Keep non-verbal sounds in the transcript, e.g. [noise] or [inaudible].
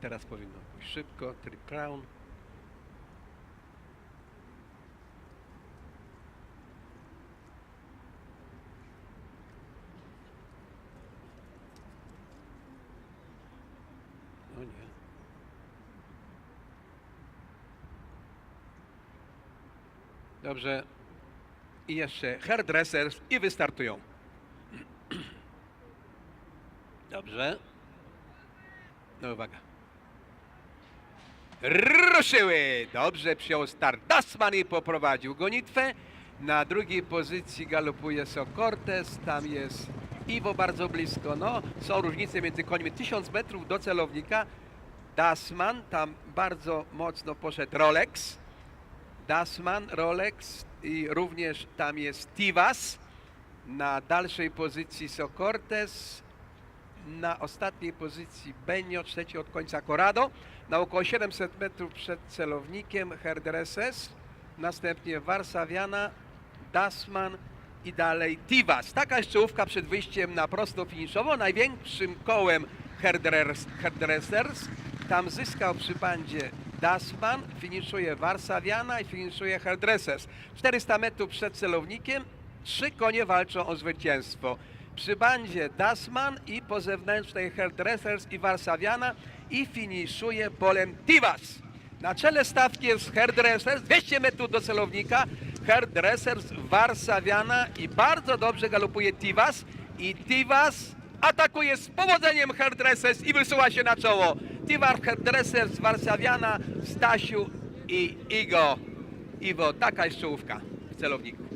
teraz powinno pójść szybko. Trick Crown. O nie. Dobrze. I jeszcze hairdressers i wystartują. [clears throat] Dobrze. No uwaga. Ruszyły! Dobrze przyjął start. Dasman i poprowadził gonitwę. Na drugiej pozycji galopuje Socortes. Tam jest Iwo bardzo blisko. No, są różnice między końmi. 1000 metrów do celownika. Dasman, tam bardzo mocno poszedł Rolex. Dasman, Rolex i również tam jest Tivas. Na dalszej pozycji Socortes. Na ostatniej pozycji Benio, trzeci od końca Corrado. Na około 700 metrów przed celownikiem Herdreses. Następnie Warsawiana, Dasman i dalej Tivas. Taka jest czołówka przed wyjściem na prosto finiszową. Największym kołem Herdresers. Tam zyskał przy bandzie Dasman, finiszuje Warsawiana i finiszuje Herdresers. 400 metrów przed celownikiem trzy konie walczą o zwycięstwo. Przy bandzie Dasman i po zewnętrznej Herdressers i Warsawiana i finiszuje polem Tivas. Na czele stawki jest Herdressers, 200 metrów do celownika, Herdressers, Warsawiana i bardzo dobrze galopuje Tivas i Tivas atakuje z powodzeniem Herdressers i wysuwa się na czoło. Tivas, Herdressers, Warsawiana, Stasiu i Igo. Iwo, taka jest czołówka w celowniku.